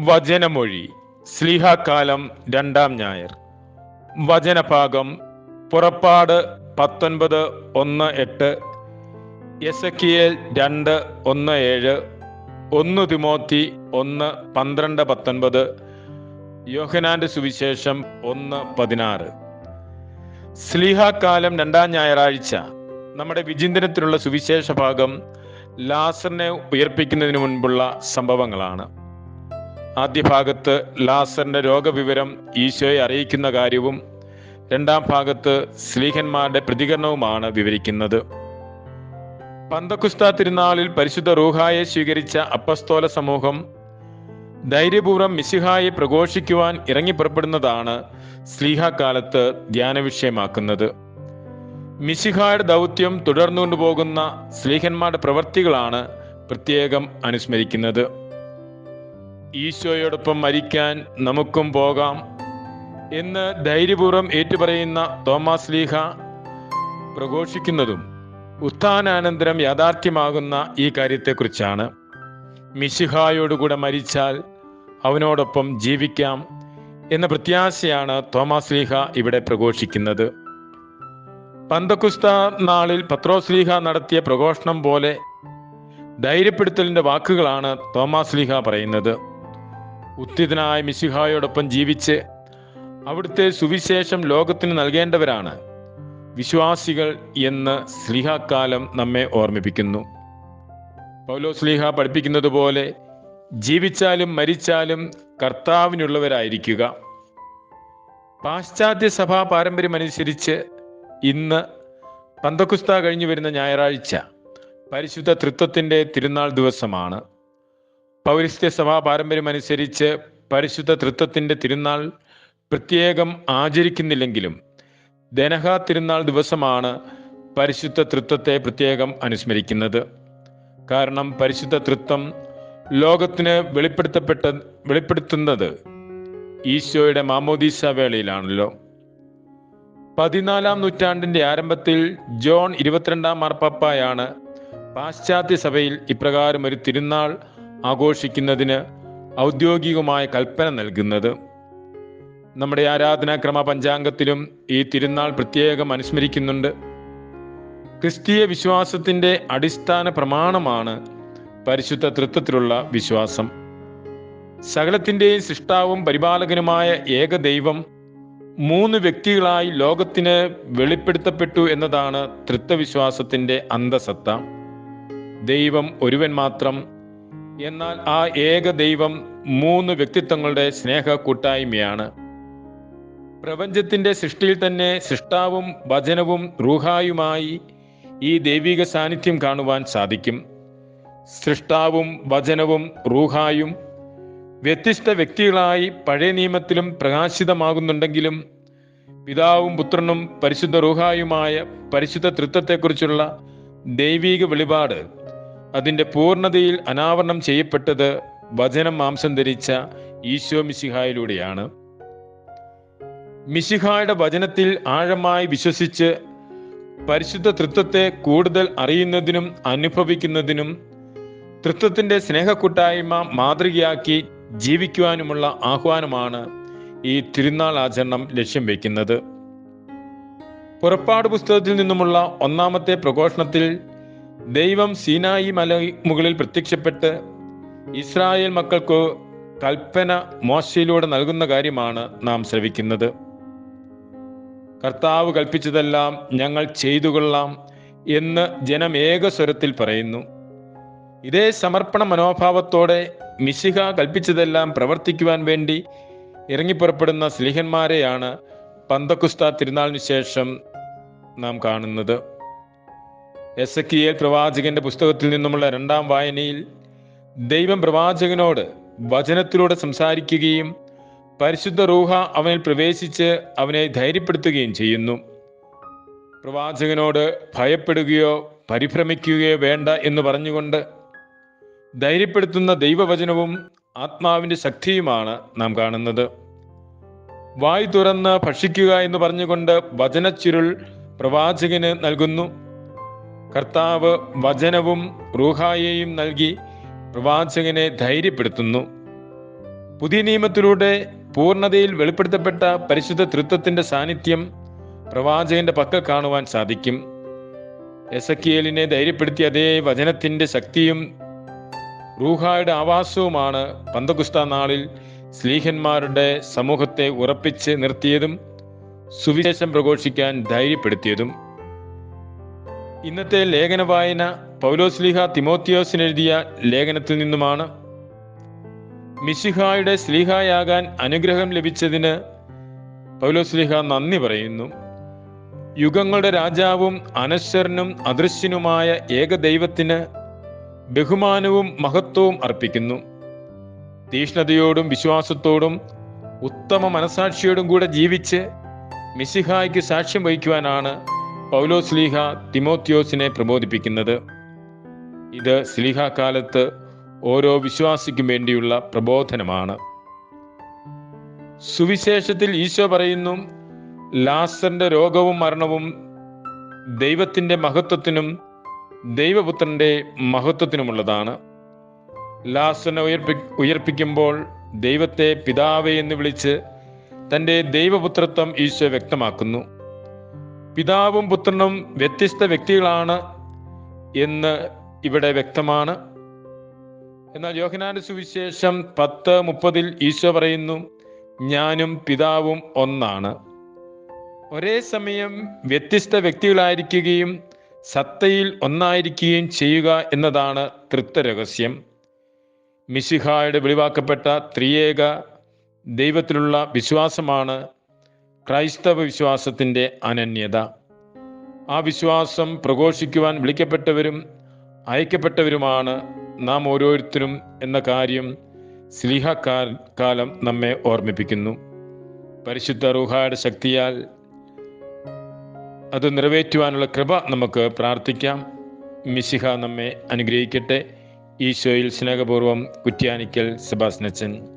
വചനമൊഴി സ്ലീഹാകാലം രണ്ടാം ഞായർ. വചനഭാഗം പുറപ്പാട് പത്തൊൻപത് ഒന്ന് എട്ട് എസക്കിയേൽ രണ്ട് ഒന്ന് ഏഴ് ഒന്ന് തിമോത്തി ഒന്ന് പന്ത്രണ്ട് പത്തൊൻപത് യോഹനാന്റെ സുവിശേഷം ഒന്ന് പതിനാറ്. സ്ലീഹാകാലം രണ്ടാം ഞായറാഴ്ച നമ്മുടെ വിചിന്തനത്തിനുള്ള സുവിശേഷ ഭാഗം ലാസറിനെ ഉയർപ്പിക്കുന്നതിന് മുൻപുള്ള സംഭവങ്ങളാണ്. ആദ്യ ഭാഗത്ത് ലാസറിന്റെ രോഗവിവരം ഈശോയെ അറിയിക്കുന്ന കാര്യവും രണ്ടാം ഭാഗത്ത് സ്ലീഹന്മാരുടെ പ്രതികരണവുമാണ് വിവരിക്കുന്നത്. പന്തക്കുസ്ത തിരുനാളിൽ പരിശുദ്ധ റൂഹായെ സ്വീകരിച്ച അപ്പസ്തോല സമൂഹം ധൈര്യപൂർവം മിശിഹായെ പ്രഘോഷിക്കുവാൻ ഇറങ്ങിപ്പുറപ്പെടുന്നതാണ് സ്ലീഹക്കാലത്ത് ധ്യാന വിഷയമാക്കുന്നത് മിശിഹായുടെ ദൗത്യം തുടർന്നുകൊണ്ടുപോകുന്ന സ്ലീഹന്മാരുടെ പ്രവൃത്തികളാണ് പ്രത്യേകം അനുസ്മരിക്കുന്നത്. ഈശോയോടൊപ്പം മരിക്കാൻ നമുക്കും പോകാം. എന്ന് ധൈര്യപൂർവം ഏറ്റുപറയുന്ന തോമസ് ലീഹ പ്രഘോഷിക്കുന്നതും ഉത്ഥാനാനന്തരം യാഥാർത്ഥ്യമാകുന്ന ഈ കാര്യത്തെക്കുറിച്ചാണ്. മിശിഹായോടുകൂടെ മരിച്ചാൽ അവനോടൊപ്പം ജീവിക്കാം എന്ന പ്രത്യാശയാണ് തോമസ് ലീഹ ഇവിടെ പ്രഘോഷിക്കുന്നത്. പന്തക്കുസ്ത നാളിൽ പത്രോസ് ലീഹ നടത്തിയ പ്രഘോഷണം പോലെ ധൈര്യപ്പെടുത്തലിന്റെ വാക്കുകളാണ് തോമസ് ലീഹ പറയുന്നത്. ഉത്തിതനായ മിശിഹായോടൊപ്പം ജീവിച്ച് അവിടുത്തെ സുവിശേഷം ലോകത്തിന് നൽകേണ്ടവരാണ് വിശ്വാസികൾ എന്ന് സ്ലിഹാക്കാലം നമ്മെ ഓർമ്മിപ്പിക്കുന്നു. പൗലോ സ്ലിഹ പഠിപ്പിക്കുന്നത് പോലെ ജീവിച്ചാലും മരിച്ചാലും കർത്താവിനുള്ളവരായിരിക്കുക. പാശ്ചാത്യ സഭാ പാരമ്പര്യമനുസരിച്ച് ഇന്ന് പന്തക്കുസ്ത കഴിഞ്ഞു വരുന്ന ഞായറാഴ്ച പരിശുദ്ധ തൃത്വത്തിന്റെ തിരുനാൾ ദിവസമാണ്. പൗരസ്ത്യ സഭാ പാരമ്പര്യമനുസരിച്ച് പരിശുദ്ധ തൃത്വത്തിന്റെ തിരുനാൾ പ്രത്യേകം ആചരിക്കുന്നില്ലെങ്കിലും ദനഹ തിരുനാൾ ദിവസമാണ് പരിശുദ്ധ തൃത്വത്തെ പ്രത്യേകം അനുസ്മരിക്കുന്നത്. കാരണം പരിശുദ്ധ തൃത്വം ലോകത്തിന് വെളിപ്പെടുത്തപ്പെട്ട വെളിപ്പെടുത്തുന്നത് ഈശോയുടെ മാമോദീസ വേളയിലാണല്ലോ. പതിനാലാം നൂറ്റാണ്ടിന്റെ ആരംഭത്തിൽ ജോൺ ഇരുപത്തിരണ്ടാം മാർപ്പാപ്പായാണ് പാശ്ചാത്യ സഭയിൽ ഇപ്രകാരം ഒരു തിരുനാൾ ആഘോഷിക്കുന്നതിന് ഔദ്യോഗികമായ കൽപ്പന നൽകുന്നത്. നമ്മുടെ ആരാധനാക്രമ പഞ്ചാംഗത്തിലും ഈ തിരുനാൾ പ്രത്യേകം അനുസ്മരിക്കുന്നുണ്ട്. ക്രിസ്തീയ വിശ്വാസത്തിന്റെ അടിസ്ഥാന പ്രമാണമാണ് പരിശുദ്ധ തൃത്വത്തിലുള്ള വിശ്വാസം. സകലത്തിന്റെയും സൃഷ്ടാവും പരിപാലകനുമായ ഏകദൈവം മൂന്ന് വ്യക്തികളായി ലോകത്തിന് വെളിപ്പെടുത്തപ്പെട്ടു എന്നതാണ് തൃത്വവിശ്വാസത്തിന്റെ അന്തസത്ത. ദൈവം ഒരുവൻ മാത്രം എന്നാൽ ആ ഏക ദൈവം മൂന്ന് വ്യക്തിത്വങ്ങളുടെ സ്നേഹ കൂട്ടായ്മയാണ്. പ്രപഞ്ചത്തിന്റെ സൃഷ്ടിയിൽ തന്നെ സൃഷ്ടാവും വചനവും റൂഹായുമായി ഈ ദൈവിക സാന്നിധ്യം കാണുവാൻ സാധിക്കും. സൃഷ്ടാവും വചനവും റൂഹായും വ്യത്യസ്ത വ്യക്തികളായി പഴയ നിയമത്തിലും പ്രകാശിതമാകുന്നുണ്ടെങ്കിലും പിതാവും പുത്രനും പരിശുദ്ധ റൂഹായുമായ പരിശുദ്ധ തൃത്വത്തെക്കുറിച്ചുള്ള ദൈവീക വെളിപാട് അതിന്റെ പൂർണതയിൽ അനാവരണം ചെയ്യപ്പെട്ടത് വചനം മാംസം ധരിച്ച ഈശോ മിശിഹായിലൂടെയാണ്. മിശിഹായുടെ വചനത്തിൽ ആഴമായി വിശ്വസിച്ച് പരിശുദ്ധ തൃത്വത്തെ കൂടുതൽ അറിയുന്നതിനും അനുഭവിക്കുന്നതിനും തൃത്വത്തിന്റെ സ്നേഹക്കൂട്ടായ്മ മാതൃകയാക്കി ജീവിക്കുവാനുമുള്ള ആഹ്വാനമാണ് ഈ തിരുനാൾ ആചരണം ലക്ഷ്യം വയ്ക്കുന്നത്. പുറപ്പാട് പുസ്തകത്തിൽ നിന്നുമുള്ള ഒന്നാമത്തെ പ്രഘോഷണത്തിൽ ദൈവം സീനായി മല മുകളിൽ പ്രത്യക്ഷപ്പെട്ട് ഇസ്രായേൽ മക്കൾക്ക് കൽപ്പന മോശയിലൂടെ നൽകുന്ന കാര്യമാണ് നാം ശ്രവിക്കുന്നത്. കർത്താവ് കൽപ്പിച്ചതെല്ലാം ഞങ്ങൾ ചെയ്തു കൊള്ളാം എന്ന് ജനം ഏകസ്വരത്തിൽ പറയുന്നു. ഇതേ സമർപ്പണ മനോഭാവത്തോടെ മിശിഹ കൽപ്പിച്ചതെല്ലാം പ്രവർത്തിക്കുവാൻ വേണ്ടി ഇറങ്ങിപ്പുറപ്പെടുന്ന സ്ലിഹന്മാരെയാണ് പന്തക്കുസ്ത തിരുനാളിന് ശേഷം നാം കാണുന്നത്. എസ് എ പ്രവാചകന്റെ പുസ്തകത്തിൽ നിന്നുമുള്ള രണ്ടാം വായനയിൽ ദൈവം പ്രവാചകനോട് വചനത്തിലൂടെ സംസാരിക്കുകയും പരിശുദ്ധ റൂഹ അവനിൽ പ്രവേശിച്ച് അവനെ ധൈര്യപ്പെടുത്തുകയും ചെയ്യുന്നു. പ്രവാചകനോട് ഭയപ്പെടുകയോ പരിഭ്രമിക്കുകയോ വേണ്ട എന്ന് പറഞ്ഞുകൊണ്ട് ധൈര്യപ്പെടുത്തുന്ന ദൈവവചനവും ആത്മാവിന്റെ ശക്തിയുമാണ് നാം കാണുന്നത്. വായു തുറന്ന് ഭക്ഷിക്കുക എന്ന് പറഞ്ഞുകൊണ്ട് വചനച്ചുരുൾ പ്രവാചകന് നൽകുന്നു. കർത്താവ് വചനവും റൂഹായെയും നൽകി പ്രവാചകനെ ധൈര്യപ്പെടുത്തുന്നു. പുതിയ നിയമത്തിലൂടെ പൂർണതയിൽ വെളിപ്പെടുത്തപ്പെട്ട പരിശുദ്ധ തൃത്വത്തിന്റെ സാന്നിധ്യം പ്രവാചകന്റെ പക്കൽ കാണുവാൻ സാധിക്കും. എസക്കിയേലിനെ ധൈര്യപ്പെടുത്തിയ അതേ വചനത്തിന്റെ ശക്തിയും റൂഹായുടെ ആവാസവുമാണ് പന്തകുസ്ത നാളിൽ സ്ലീഹന്മാരുടെ സമൂഹത്തെ ഉറപ്പിച്ച് നിർത്തിയതും സുവിശേഷം പ്രഘോഷിക്കാൻ ധൈര്യപ്പെടുത്തിയതും. ഇന്നത്തെ ലേഖന വായന പൗലോസ്ലിഹ തിമോത്തിയോസിന് എഴുതിയ ലേഖനത്തിൽ നിന്നുമാണ്. മിശിഹായുടെ സ്ലിഹായാകാൻ അനുഗ്രഹം ലഭിച്ചതിന് പൗലോസ്ലിഹ നന്ദി പറയുന്നു. യുഗങ്ങളുടെ രാജാവും അനശ്വരനും അദൃശ്യനുമായ ഏകദൈവത്തിന് ബഹുമാനവും മഹത്വവും അർപ്പിക്കുന്നു. തീഷ്ണതയോടും വിശ്വാസത്തോടും ഉത്തമ മനസാക്ഷിയോടും കൂടെ ജീവിച്ച് മിസിഹായ്ക്ക് സാക്ഷ്യം വഹിക്കുവാനാണ് പൗലോ സ്ലീഹ തിമോത്യോസിനെ പ്രബോധിപ്പിക്കുന്നത് ഇത് സ്ലീഹ കാലത്ത് ഓരോ വിശ്വാസിക്കും വേണ്ടിയുള്ള പ്രബോധനമാണ്. സുവിശേഷത്തിൽ ഈശോ പറയുന്നു ലാസറിന്റെ രോഗവും മരണവും ദൈവത്തിന്റെ മഹത്വത്തിനും ദൈവപുത്രന്റെ മഹത്വത്തിനുമുള്ളതാണ്. ലാസറിനെ ഉയർപ്പി ഉയർപ്പിക്കുമ്പോൾ ദൈവത്തെ പിതാവേ എന്ന് വിളിച്ച് തന്റെ ദൈവപുത്രത്വം ഈശോ വ്യക്തമാക്കുന്നു. പിതാവും പുത്രനും വ്യത്യസ്ത വ്യക്തികളാണ് എന്ന് ഇവിടെ വ്യക്തമാണ്. എന്നാൽ യോഹനാന്റെ സുവിശേഷം പത്ത് മുപ്പതിൽ ഈശോ പറയുന്നു ഞാനും പിതാവും ഒന്നാണ്. ഒരേ സമയം വ്യത്യസ്ത വ്യക്തികളായിരിക്കുകയും സത്തയിൽ ഒന്നായിരിക്കുകയും ചെയ്യുക എന്നതാണ് തൃപ്ത രഹസ്യം മിശിഹായുടെ വെളിവാക്കപ്പെട്ട ത്രിയേക ദൈവത്തിലുള്ള വിശ്വാസമാണ് ക്രൈസ്തവ വിശ്വാസത്തിന്റെ അനന്യത. ആ വിശ്വാസം പ്രഘോഷിക്കുവാൻ വിളിക്കപ്പെട്ടവരും അയക്കപ്പെട്ടവരുമാണ് നാം ഓരോരുത്തരും എന്ന കാര്യം സ്ലിഹ കാലം നമ്മെ ഓർമ്മിപ്പിക്കുന്നു. പരിശുദ്ധ റൂഹായുടെ ശക്തിയാൽ അത് നിറവേറ്റുവാനുള്ള കൃപ നമുക്ക് പ്രാർത്ഥിക്കാം. മിശിഹ നമ്മെ അനുഗ്രഹിക്കട്ടെ. ഈശോയിൽ സ്നേഹപൂർവം കുറ്റ്യാനിക്കൽ സെബാസ്നച്ചൻ